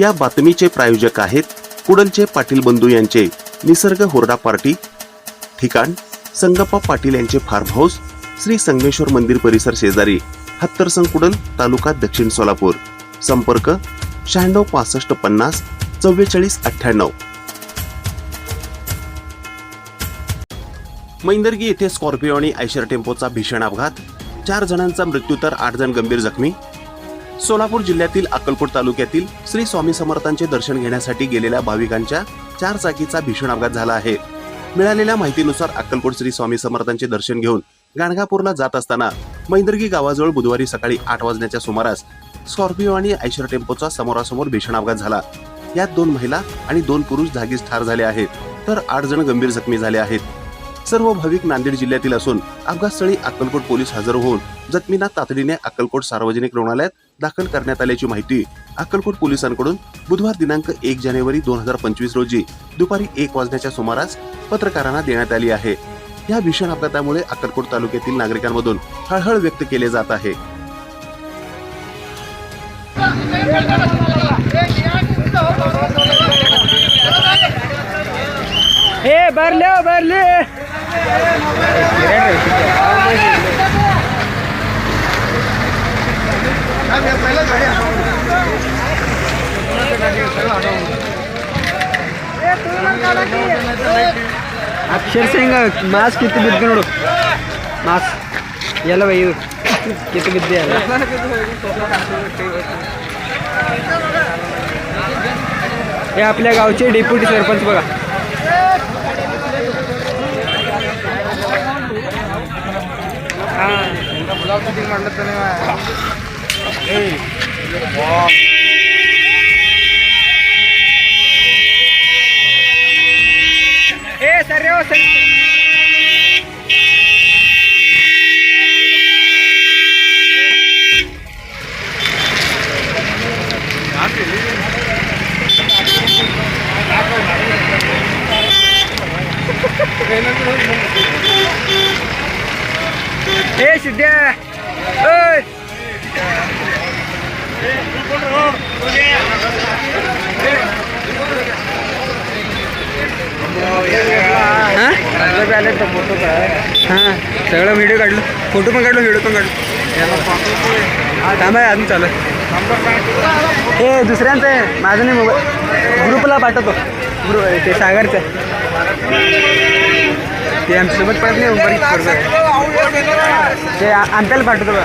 या बातमीचे प्रायोजक आहेत कुडलचे पाटील बंधू यांचे निसर्ग होरडा पार्टी. ठिकाण संगप्पा पाटील यांचे फार्म हाऊस श्री संगमेश्वर मंदिर परिसर शेजारी हत्तरसंग कुडल तालुका दक्षिण सोलापूर. संपर्क शहाण्णव पासष्ट पन्नास चव्वेचाळीस अठ्ठ्याण्णव. मैंदर्गी येथे स्कॉर्पिओ आणि आयशर टेम्पोचा भीषण अपघात. चार जणांचा मृत्यू तर आठ जण गंभीर जखमी. सोलापूर जिल्ह्यातील अक्कलकोट तालुक्यातील श्री स्वामी समर्थांचे दर्शन घेण्यासाठी गेलेल्या भाविकांच्या चार चाकीचा भीषण अपघात झाला आहे. मिळालेल्या माहितीनुसार अक्कलकोट श्री स्वामी समर्थांचे दर्शन घेऊन गाणगापूरला जात असताना मैंदर्गी गावाजवळ बुधवारी सकाळी आठ वाजण्याच्या सुमारास स्कॉर्पिओ आणि आयशर टेम्पोचा समोरासमोर भीषण अपघात झाला. यात दोन महिला आणि दोन पुरुष जागीच ठार झाले आहेत तर आठ जण गंभीर जखमी झाले आहेत. सर्व भाविक नांदेड जिल्ह्यातील असून अपघातस्थळी अक्कलकोट पोलीस हजर होऊन जखमींना तातडीने अक्कलकोट सार्वजनिक रुग्णालयात दाखल करण्यात आल्याची माहिती अक्कलकोट पोलिसांकडून बुधवार दिनांक एक जानेवारी दोन हजार पंचवीस रोजी दुपारी एक वाजण्याच्या सुमारास पत्रकारांना देण्यात आली आहे. या भीषण अपघातामुळे अक्कलकोट तालुक्यातील नागरिकांमधून हळहळ व्यक्त केले जात आहे. ए भरले हो, भरले. अक्षर सिंग ಮಾಸ್ ಕಿತ್ತು ಬಿದ್ದು ನೋಡು ಮಾಸ್ ಎಲ್ಲ ಬೈ ಇದು ಕಿತ್ತು ಬಿದ್ದೆ ಅಲ್ಲ हे आपल्या गावचे डेप्युटी सरपंच बघा ए सर रे Ei, ó. Esse der. É, oi. हां? हां सगळं व्हिडिओ काढलो. फोटो पण काढलो व्हिडिओ पण काढलो. थांबा अजून चालू. हे दुसऱ्यांचं आहे. माझं नाही मोबाईल. ग्रुपला पाठवतो. ग्रुप ते सागरचं. ते आमच्यासोबत पडत नाही ते आमच्याला पाठवतो बघा.